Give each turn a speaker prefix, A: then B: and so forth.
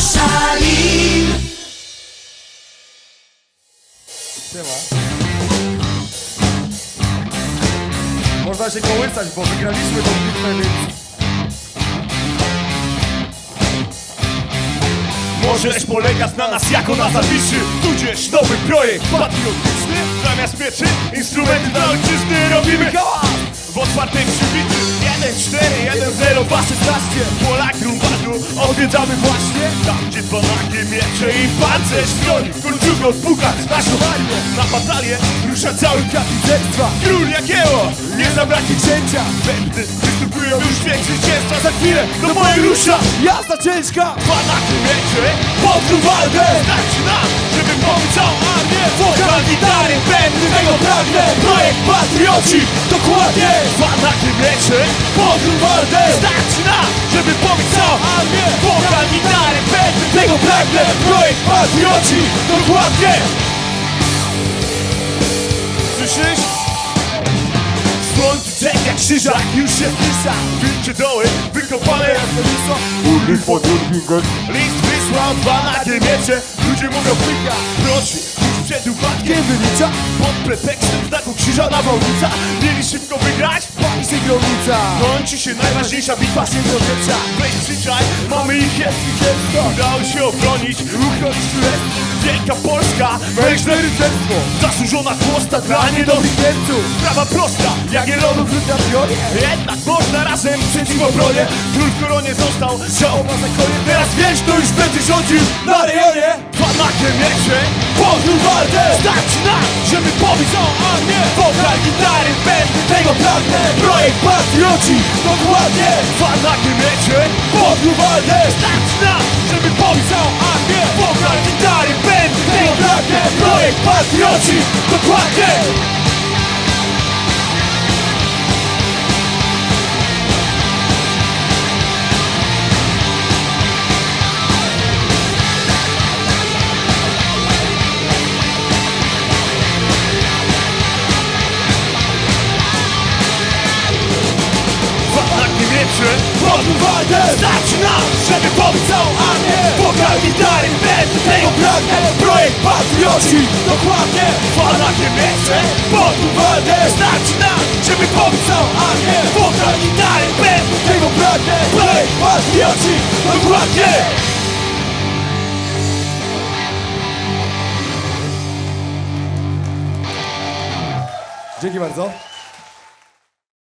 A: Koszalin.
B: Można się kołysać, bo wygraliśmy tą bitwę, więc...
C: Możesz polegać na nas jako na zawiszy. Tudzież nowy projekt patriotyczny. Zamiast mieczy, instrumenty dla ojczyzny Robimy hałas. W otwartej przybity 1-4, 1-0, 2-16 Polak Rumbadu odwiedzamy właśnie. Tam gdzie dwa miecze i pancerz broni Kurczuk odpukać naszą armię Na batalię rusza cały kapitectwa Król Jagieło, nie zabraknie księcia. Będy występują już dźwięk zwycięstwa Za chwilę do mojej rusza.
B: Jazda ciężka!
C: Dwa miecze pod walkę. Starczy nam, żeby pomóc całą armię Wokal, gitary, będę tego pragnę. Projekt Patrioci, dokładnie. Dwa nagie miecze pod walkę Starczy nam, żeby pomóc całą armię. Wokal, gitary, będę tego pragnę. Projekt Patrioci, dokładnie. Słyszysz? Słońce jak krzyżak, już się wpisa. Wilcze doły, wykopane jak mięso Urlich pod List wysłał dwa nagie miecze. Ludzie mówią pyka, prosi przed upadkiem wylicza Pod pretekstem znaku krzyża nawałnica Mieli szybko wygrać, pali się gromnica Kończy się najważniejsza bitwa średniowiecza Weź przyczaj, mamy ich jest i jest Udało się obronić, uchronić królestwo Wielka Polska, mężne rycerstwo. Zasłużona chłosta dla niedobrych Niemców Sprawa prosta, Jagiellonów lud na pionie. Jednak można razem przeciw obronie. Król w koronie został, żałoba za konie. Teraz wiesz, to już będzie rządził na rejonie Nagie miecze, podróż walkę Starczy nam, żeby pobić całą armię! Wokal, gitary, będę tego pragnę Projekt Patrioci, dokładnie! Dwa miecze, podróż walkę Starczy nam, żeby pobić całą armię! Wokal, gitary, będę tego pragnę Projekt Patrioci, dokładnie podróż walkę Starczy nam, żeby pobić całą armię Wokal, gitary, będę tego pragnę Projekt Patrioci, dokładnie. Dwa nagie miecze, walkę Starczy nam, żeby pobić całą armię Wokal, gitary, będę tego pragnę Projekt Patrioci, dokładnie.
B: Dzięki bardzo.